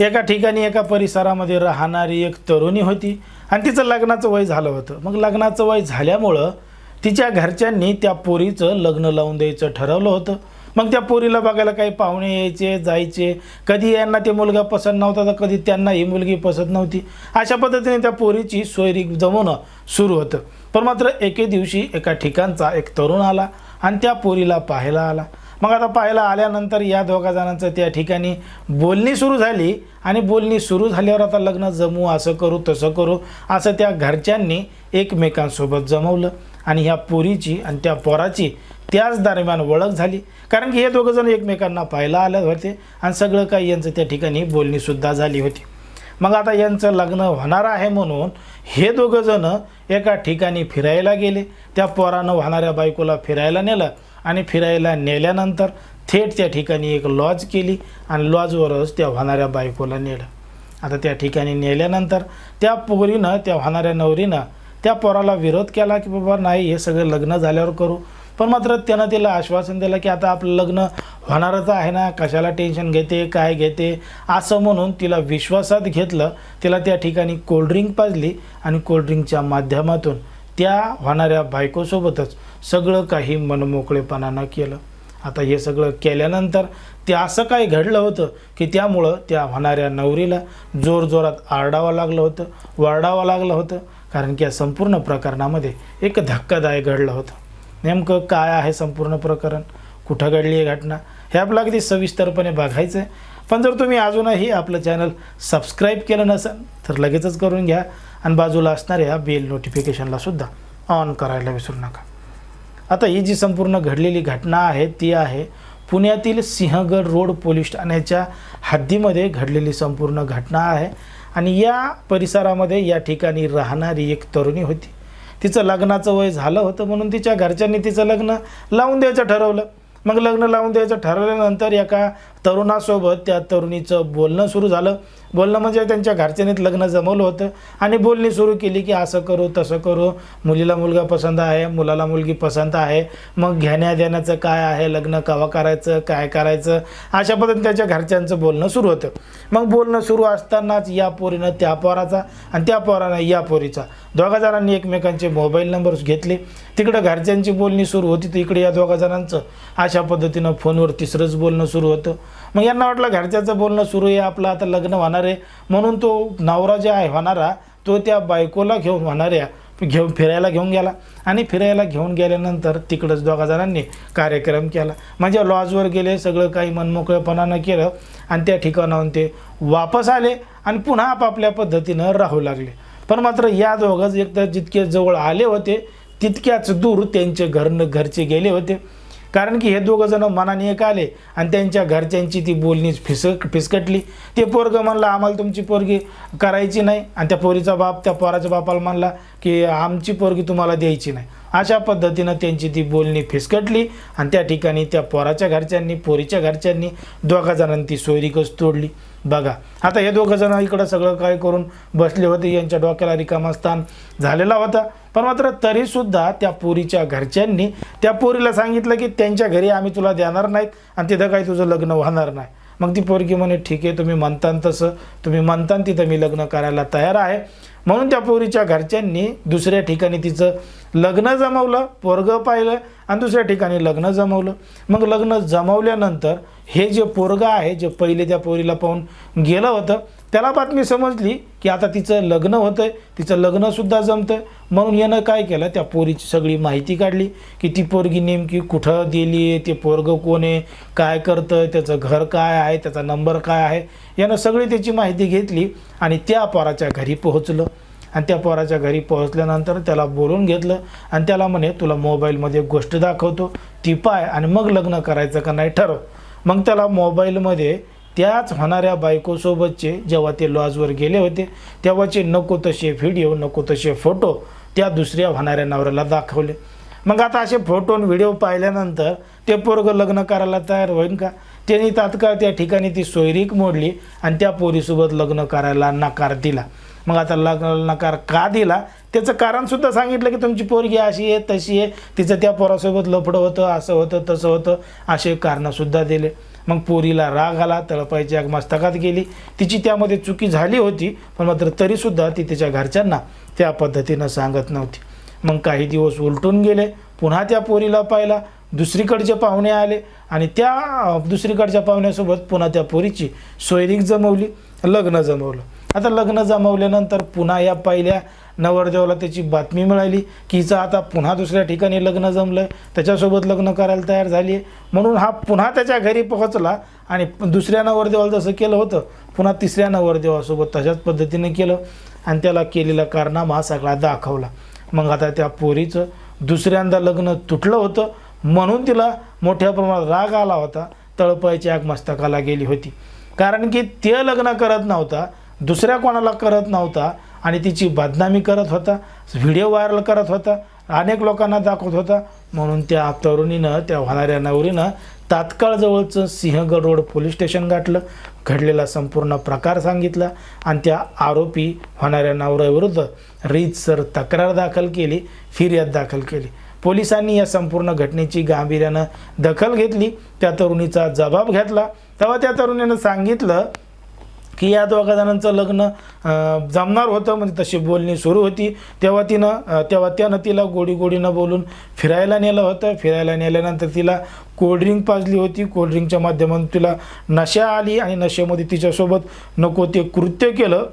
एका ठिकाणी एका परिसरामध्ये राहणारी एक तरुणी होती आणि तिचं लग्नाचं वय झालं होतं. मग लग्नाचं वय झाल्यामुळं तिच्या घरच्यांनी त्या पोरीचं लग्न लावून द्यायचं ठरवलं होतं. मग त्या पोरीला बघायला काही पाहुणे यायचे जायचे. कधी यांना ते मुलगा पसंत नव्हता तर कधी त्यांना ही मुलगी पसंत नव्हती. अशा पद्धतीने त्या पोरीची सोयरी जमवणं सुरू होतं. पण मात्र एके दिवशी एका ठिकाणचा एक तरुण आला आणि त्या पोरीला पाहायला आला. मग आता पाहायला आल्यानंतर या दोघा जणांचं त्या ठिकाणी बोलणी सुरू झाली आणि बोलणी सुरू झाल्यावर आता लग्न जमू असं करू तसं करू असं त्या घरच्यांनी एकमेकांसोबत जमवलं. आणि ह्या पोरीची आणि त्या पोराची त्याच दरम्यान ओळख झाली. कारण की हे दोघं जण एकमेकांना पाहायला आले होते आणि सगळं काही यांचं त्या ठिकाणी बोलणीसुद्धा झाली होती. मग आता यांचं लग्न होणार आहे म्हणून हे दोघं जण एका ठिकाणी फिरायला गेले. त्या पोरानं वाहणाऱ्या बायकोला फिरायला नेलं. आणि फिरायला नेल्यानंतर थेट त्या ठिकाणी एक लॉज केली आणि लॉजवरच त्या वाहणाऱ्या बायकोला नेलं. आता त्या ठिकाणी नेल्यानंतर त्या पोरीनं त्या वाहणाऱ्या नवरीनं त्या पोराला विरोध केला की बाबा नाही हे सगळं लग्न झाल्यावर करू. पण मात्र त्यानं तिला आश्वासन दिलं की आता आपलं लग्न होणारच आहे ना कशाला टेन्शन घेते काय घेते? असं म्हणून तिला विश्वासात घेतलं. तिला त्या ठिकाणी कोल्ड्रिंक पाजली आणि कोल्ड्रिंकच्या माध्यमातून त्या होणाऱ्या बायकोसोबतच सगळं काही मनमोकळेपणानं केलं. आता हे सगळं केल्यानंतर ते असं काय घडलं होतं की त्यामुळं त्या होणाऱ्या नवरीला जोरजोरात आरडावं लागलं होतं वरडावं लागलं होतं कारण की या संपूर्ण प्रकरणामध्ये एक धक्कादायक घडलं होतं. नेमकं काय आहे संपूर्ण प्रकरण? कुठं घडली आहे घटना? हे आपलं अगदी सविस्तरपणे बघायचं आहे पण जर तुम्ही अजूनही आपलं चॅनल सबस्क्राईब केलं नसेल तर लगेचच करून घ्या. आणि बाजूला असणाऱ्या बेल नोटिफिकेशनला सुद्धा ऑन करायला विसरू नका. आता ही जी संपूर्ण घडलेली घटना आहे ती आहे पुण्यातील सिंहगड रोड पोलीस ठाण्याच्या हद्दीमध्ये घडलेली संपूर्ण घटना आहे आणि या परिसरामध्ये या ठिकाणी राहणारी एक तरुणी होती. तिचं लग्नाचं वय झालं होतं म्हणून तिच्या घरच्यांनी तिचं लग्न लावून द्यायचं ठरवलं. मग लग्न लावून द्यायचं ठरवल्यानंतर एका तरुणासोबत त्या तरुणीचं बोलणं सुरू झालं. बोलणं म्हणजे त्यांच्या घरच्यांनीच लग्न जमवलं होतं. आणि बोलणी सुरू केली की असं करू तसं करू. मुलीला मुलगा पसंत आहे मुलाला मुलगी पसंत आहे. मग घेण्या देण्याचं काय आहे लग्न कवा करायचं काय करायचं? अशा पद्धतीने त्याच्या घरच्यांचं बोलणं सुरू होतं. मग बोलणं सुरू असतानाच या पोरीनं त्या पोराचा आणि त्या पोरानं या पोरीचा. दोघा जणांनी एकमेकांचे मोबाईल नंबर्स घेतले. तिकडं घरच्यांची बोलणी सुरू होती तर इकडे या दोघा जणांचं. अशा पद्धतीनं फोनवर तिसरंच बोलणं सुरू होतं. मग यांना वाटलं घरच्याचं बोलणं सुरू आहे आपलं आता लग्न होणार आहे. म्हणून तो नवरा जे आहे होणारा तो त्या बायकोला घेऊन होणाऱ्या घेऊन फिरायला घेऊन गेला. आणि फिरायला घेऊन गेल्यानंतर तिकडंच दोघा जणांनी कार्यक्रम केला. म्हणजे लॉजवर गेले सगळं काही मनमोकळेपणानं केलं आणि त्या ठिकाणाहून ते वापस आले आणि पुन्हा आपापल्या पद्धतीनं राहू लागले. पण मात्र या दोघंच एकदा जितके जवळ आले होते तितक्याच दूर त्यांचे घर घरचे गेले होते. कारण की हे दोघं जण मनाने एक आले आणि त्यांच्या घरच्यांची ती बोलणी फिसक फिसकटली. ते पोरगं म्हणलं आम्हाला तुमची पोरगी करायची नाही. आणि त्या पोरीचा बाप त्या पोराच्या बापाला म्हणला की आमची पोरगी तुम्हाला द्यायची नाही. अशा पद्धतीनं त्यांची ती बोलणी फिसकटली आणि त्या ठिकाणी त्या पोराच्या घरच्यांनी पोरीच्या घरच्यांनी दोघा जणांनी ती सोयरीकच तोडली. बघा आता हे दोघं जण इकडं सगळं काय करून बसले होते यांच्या डोक्याला रिकामा स्थान झालेला होता. पण मात्र तरीसुद्धा त्या पोरीच्या घरच्यांनी त्या पोरीला सांगितलं की त्यांच्या घरी आम्ही तुला देणार नाहीत आणि तिथं काही तुझं लग्न होणार नाही. मग ती पोरगी म्हणे ठीक आहे तुम्ही म्हणतान तसं. तुम्ही म्हणतान तिथं मी लग्न करायला तयार आहे. म्हणून त्या पोरीच्या घरच्यांनी दुसऱ्या ठिकाणी तिचं लग्न जमवलं पोरगं पाहिलं आणि दुसऱ्या ठिकाणी लग्न जमवलं. मग लग्न जमवल्यानंतर हे जे पोरगं आहे जे पहिले त्या पोरीला पाहून गेलं होतं त्याला बातमी समजली की आता तिचं लग्न होतं आहे तिचं लग्नसुद्धा जमतं आहे म्हणून यानं काय केलं त्या पोरीची सगळी माहिती काढली की ती पोरगी नेमकी कुठं गेली आहे ते पोरगं कोण आहे काय करतं त्याचं घर काय आहे त्याचा नंबर काय आहे यानं सगळी त्याची माहिती घेतली आणि त्या पोराच्या घरी पोहोचलं. आणि त्या पोराच्या घरी पोहोचल्यानंतर त्याला बोलून घेतलं आणि त्याला म्हणे तुला मोबाईलमध्ये गोष्ट दाखवतो ती पाय आणि मग लग्न करायचं का नाही ठरव. मग त्याला मोबाईलमध्ये त्याच होणाऱ्या बायकोसोबतचे जेव्हा ते लॉजवर गेले होते तेव्हाचे नको तसे व्हिडिओ नको तसे फोटो त्या दुसऱ्या होणाऱ्या नवऱ्याला दाखवले. मग आता असे फोटो आणि व्हिडिओ पाहिल्यानंतर ते पोरगं लग्न करायला तयार होईल का? त्यांनी तात्काळ त्या ठिकाणी ती सोयरीक मोडली आणि त्या पोरीसोबत लग्न करायला नकार दिला. मग आता लग्न नकार का दिला? त्याचं कारणसुद्धा सांगितलं की तुमची पोरगी अशी आहे तशी आहे. तिचं त्या पोरासोबत लफडं होतं असं होतं तसं होतं असे कारणंसुद्धा दिले. मग पोरीला राग आला तळपायची आग मस्तकात गेली. तिची त्यामध्ये चुकी झाली होती पण मात्र तरीसुद्धा ती तिच्या घरच्यांना त्या पद्धतीनं सांगत नव्हती. मग काही दिवस उलटून गेले पुन्हा त्या पोरीला पाहिला दुसरीकडचे पाहुणे आले आणि त्या दुसरीकडच्या पाहुण्यासोबत पुन्हा त्या पोरीची सोयरीक जमवली लग्न जमवलं. आता लग्न जमवल्यानंतर पुन्हा या पहिल्या नवरदेवाला त्याची बातमी मिळाली की हिचं आता पुन्हा दुसऱ्या ठिकाणी लग्न जमलं त्याच्यासोबत लग्न करायला तयार झाली आहे म्हणून हा पुन्हा त्याच्या घरी पोहोचला आणि दुसऱ्या नवरदेवाला जसं केलं होतं पुन्हा तिसऱ्या नवरदेवासोबत तशाच पद्धतीने केलं आणि त्याला केलेला कारनामा हा सगळा दाखवला. मग आता त्या पोरीचं दुसऱ्यांदा लग्न तुटलं होतं म्हणून तिला मोठ्या प्रमाणात राग आला होता तळपायची आग मस्तकाला गेली होती. कारण की ते लग्न करत नव्हता दुसऱ्या कोणाला करत नव्हता आणि तिची बदनामी करत होता व्हिडिओ व्हायरल करत होता अनेक लोकांना दाखवत होता. म्हणून त्या तरुणीनं त्या होणाऱ्या नवरीनं तात्काळ जवळचं सिंहगड रोड पोलीस स्टेशन गाठलं घडलेला संपूर्ण प्रकार सांगितला आणि त्या आरोपी होणाऱ्या नवऱ्याविरुद्ध रीतसर तक्रार दाखल केली फिर्याद दाखल केली. पोलिसांनी या संपूर्ण घटनेची गांभीर्यानं दखल घेतली. त्या तरुणीचा जबाब घेतला. तेव्हा त्या तरुणीनं सांगितलं की या दोघा जणांचं लग्न जमणार होतं म्हणजे तशी बोलणी सुरू होती. तेव्हा तिनं तेव्हा त्यानं तिला गोडी गोडीनं बोलून फिरायला नेलं होतं. फिरायला नेल्यानंतर तिला कोल्ड्रिंक पाजली होती. कोल्ड्रिंकच्या माध्यमातून तिला नशा आली आणि नशेमध्ये तिच्यासोबत नको ते कृत्य केलं.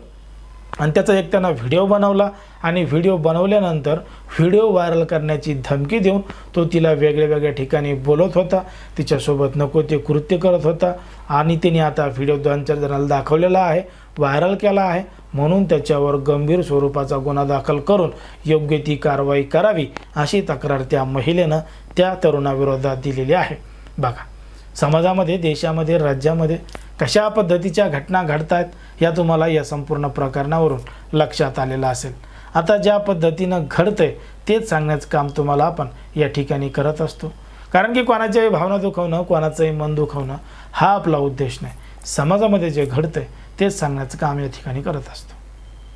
आणि त्याचा एक त्यांना व्हिडिओ बनवला आणि व्हिडिओ बनवल्यानंतर व्हिडिओ व्हायरल करण्याची धमकी देऊन तो तिला वेगळ्या वेगळ्या ठिकाणी बोलत होता. तिच्यासोबत नको ते कृत्य करत होता आणि तिने आता व्हिडिओ दोन चार जणांना दाखवलेला आहे व्हायरल केला आहे. म्हणून त्याच्यावर गंभीर स्वरूपाचा गुन्हा दाखल करून योग्य ती कारवाई करावी अशी तक्रार त्या महिलेनं त्या तरुणाविरोधात दिलेली आहे. बघा. समाजामध्ये देशामध्ये राज्यामध्ये कशा पद्धतीच्या घटना घडत आहेत या तुम्हाला या संपूर्ण प्रकरणावरून लक्षात आलेलं असेल. आता ज्या पद्धतीनं घडतंय तेच सांगण्याचं काम तुम्हाला आपण या ठिकाणी करत असतो. कारण की कोणाच्याही भावना दुखवणं कोणाचंही मन दुखवणं हा आपला उद्देश नाही. समाजामध्ये जे घडतंय तेच सांगण्याचं काम या ठिकाणी करत असतो.